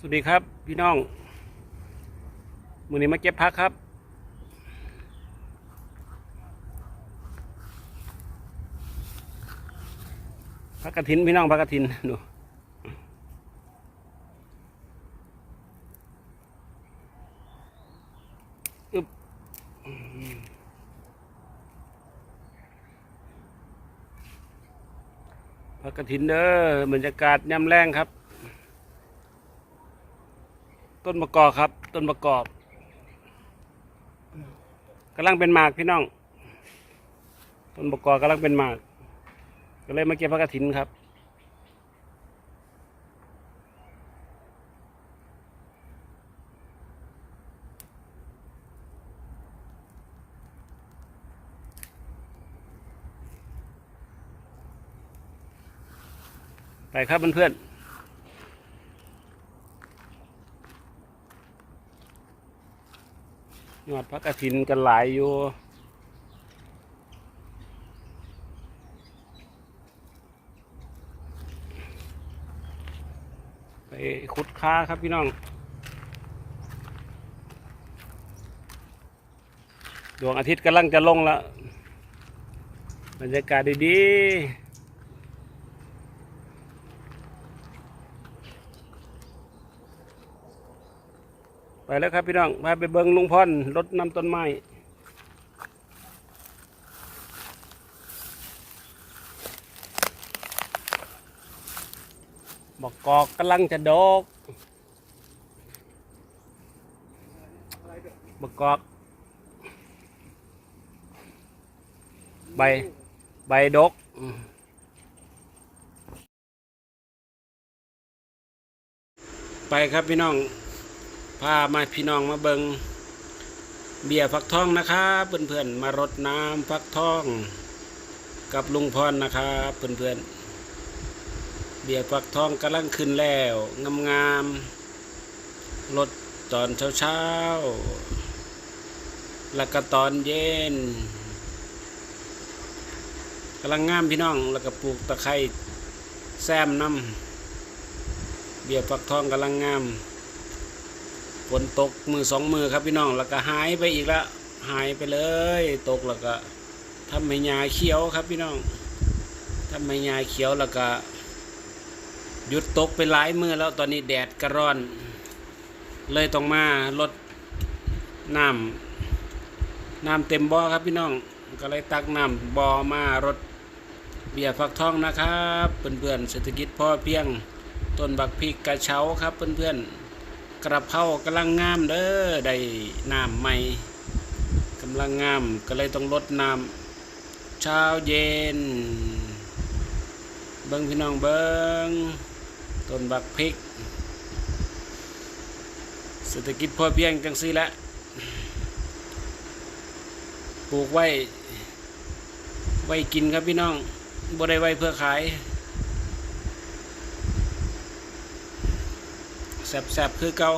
สวัสดีครับพี่น้องมือนี้มาเก็บพักครับ พักกระถินพี่น้องพักกระถินดูอึบพักกระถินเด้อบรรยากาศย่ำแรงครับ ต้นมะกอกครับ ต้นมะกอกกำลังเป็นหมากพี่น้อง ต้นมะกอกกำลังเป็นหมาก ก็เลยมาเก็บผักกระถินครับไปครับเพื่อนๆ ยอดพักกระถินกันหลายอยู่ไปขุดค้าครับพี่น้อง ดวงอาทิตย์กำลังจะลงแล้ว บรรยากาศดีๆ ไปแล้วครับพี่น้องพาไปเบิงลุงพรรดน้ำต้นไม้บอกกอกกำลังจะดกบอกกอกใบ ใบดกไปครับพี่น้อง พามาพี่น้องมาเบิงเบียร์ฟักทองนะครับเพื่อนๆมารดน้ำฟักทอง กับลุงพรนะครับเพื่อนๆเบียร์ฟักทองกำลังขึ้นแล้วงามๆรดตอนเช้าๆแล้วก็ตอนเย็นกำลังงามพี่น้องแล้วก็ปลูกตะไคร้แซมน้ำเบียร์ฟักทองกำลังงาม ฝนตกมือสองมือครับพี่น้องแล้วก็หายไปอีกแล้วหายไปเลย ตกแล้วก็ทำให้หญ้าเขียวครับพี่น้องทำให้หญ้าเขียวแล้วก็หยุดตกไปหลายมือแล้วตอนนี้แดดก็ร้อน เลยต้องมาลดน้ำน้ำเต็มบ่อครับพี่น้องก็เลยตักน้ำบ่อมารดเบียร์ฟักทองนะครับเพื่อนๆเศรษฐกิจพ่อเพียงต้นบักพริกกระเช้าครับเพื่อนๆ กระเพรากำลังงามเด้อได้น้ำใหม่กำลังงามก็เลยต้องลดน้ำเช้าเย็น เบิ้งพี่น้องเบิ้งต้นบักพริกเศรษฐกิจพอเพียงจังซี่ละปลูกไว้ ไว้กินครับพี่น้องบ่ได้ไว้เพื่อขาย แสบๆ คือเก่า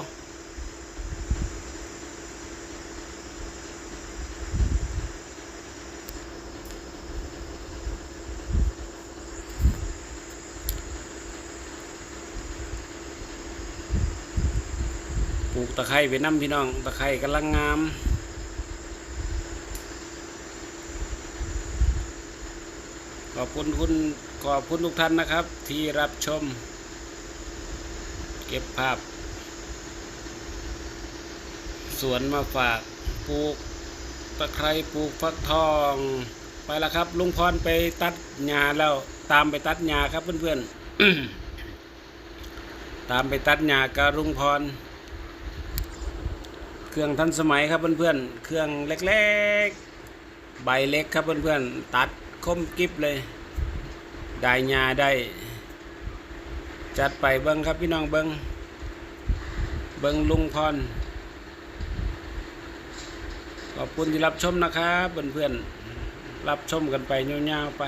ปลูกตะไคร้ไปน้ำพี่น้อง ตะไคร้กำลังงามขอบคุณคุณขอบคุณทุกท่านนะครับ ที่รับชม เก็บภาพ สวนมาฝากปลูกตะไคร้ปลูกฟักทอง ไปแล้วครับ ลุงพรไปตัดหญ้าแล้ว ตามไปตัดหญ้าครับเพื่อนๆตามไปตัดหญ้ากับลุงพร เครื่องทันสมัยครับเพื่อนๆเครื่องเล็กๆ ใบเล็กครับเพื่อนๆตัดคมกิบเลย ได้หญ้าได้ จัดไปเบิ้งครับพี่น้องเบิ้งเบิ้งลุงพรขอบคุณที่รับชมนะครับเพื่อนๆรับชมกันไปยาวๆไป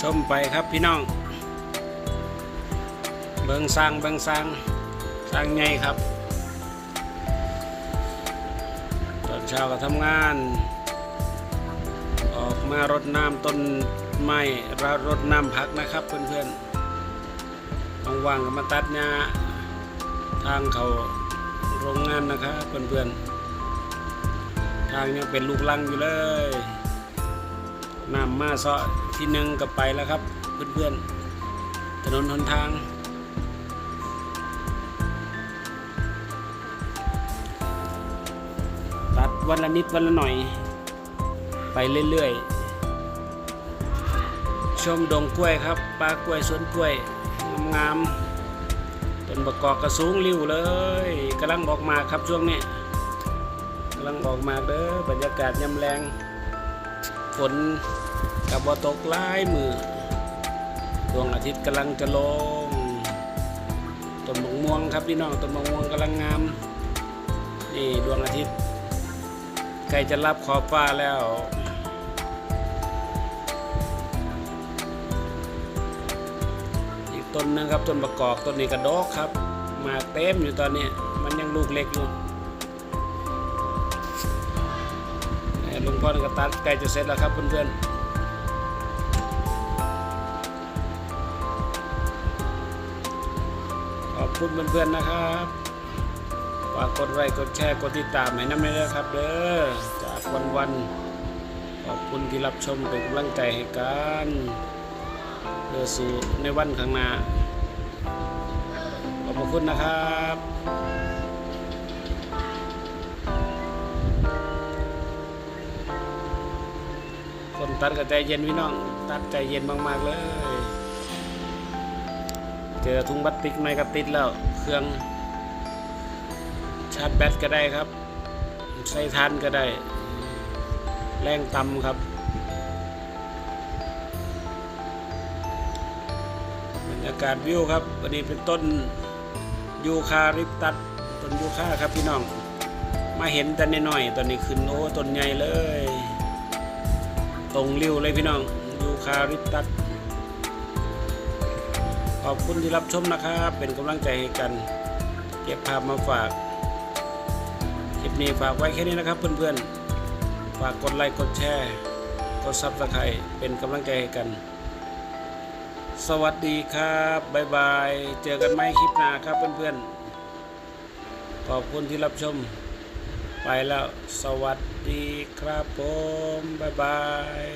ชมไปครับพี่น้อง บิงสร้างเบิงสร้างสร้างไงครับ ตอนเช้าก็ทำงาน ออกมารดน้ำต้นไม้รดน้ำผักนะครับเพื่อนๆว่างๆก็มาตัดหญ้าทางเขาโรงงานนะครับเพื่อนๆ ทางยังเป็นลูกลังอยู่เลยน้ำมาเซาะที่หนึ่งก็ไปแล้วครับ เพื่อนๆถนนหนทาง วันละนิดวันละหน่อย ไปเรื่อยๆ ชมดงกล้วยครับปลากล้วยสวนกล้วยงามๆต้นประกอบกระสูงริ้วเลยกำลังออกมาครับช่วงนี้กำลังออกมาเด้อบรรยากาศยามแรงฝนกับบตกลายมือดวงอาทิตย์กำลังจะลงต้นมะม่วงครับพี่น้องต้นมะม่วงกำลังงามนี่ดวงอาทิตย์ ใกล้จะรับขอบฟ้าแล้ว อีกต้นหนึงครับต้นประกอบต้นนี้กระดอกครับ มาเต็มอยู่ตอนนี้ มันยังลูกเล็กอยู่ลุงพ่อก็ตัดใกล้จะเสร็จแล้วครับเพื่อนๆขอบคุณเพื่อนๆนะครับ ฝากกดไลค์กดแชร์กดติดตามให้น้ำเด้ครับเด้อจากวันวันๆขอบคุณที่รับชมเป็นกำลังใจให้กันเพื่อสู่ในวันข้างหน้าขอบคุณนะครับคนตัดก็ใจเย็นพี่น้อง ตัดใจเย็นมากๆเลย เจอถุงพลาสติกไม่กระติดแล้ว เครื่องาร์จแบตก็ได้ครับ ใส่ทานก็ได้ แรงต่ำครับ บรรยากาศวิวครับวันนี้เป็นต้นยูคาริปตัสต้นยูคาครับพี่น้อง มาเห็นแต่นน้อยตอนนี้ขึ้นโอ้ต้นใหญ่เลย ตรงริ้วเลยพี่น้องยูคาริปตัสขอบคุณที่รับชมนะครับ เป็นกำลังใจให้กัน เก็บภาพมาฝาก คลิปนี้ฝากไว้แค่นี้นะครับเพื่อนๆ ฝากกดไลค์กดแชร์กดซับสไครต์เป็นกำลังใจให้กัน สวัสดีครับบ๊ายบาย เจอกันไหมคลิปหน้าครับเพื่อนๆ ขอบคุณที่รับชม ไปแล้ว สวัสดีครับผมบ๊ายบาย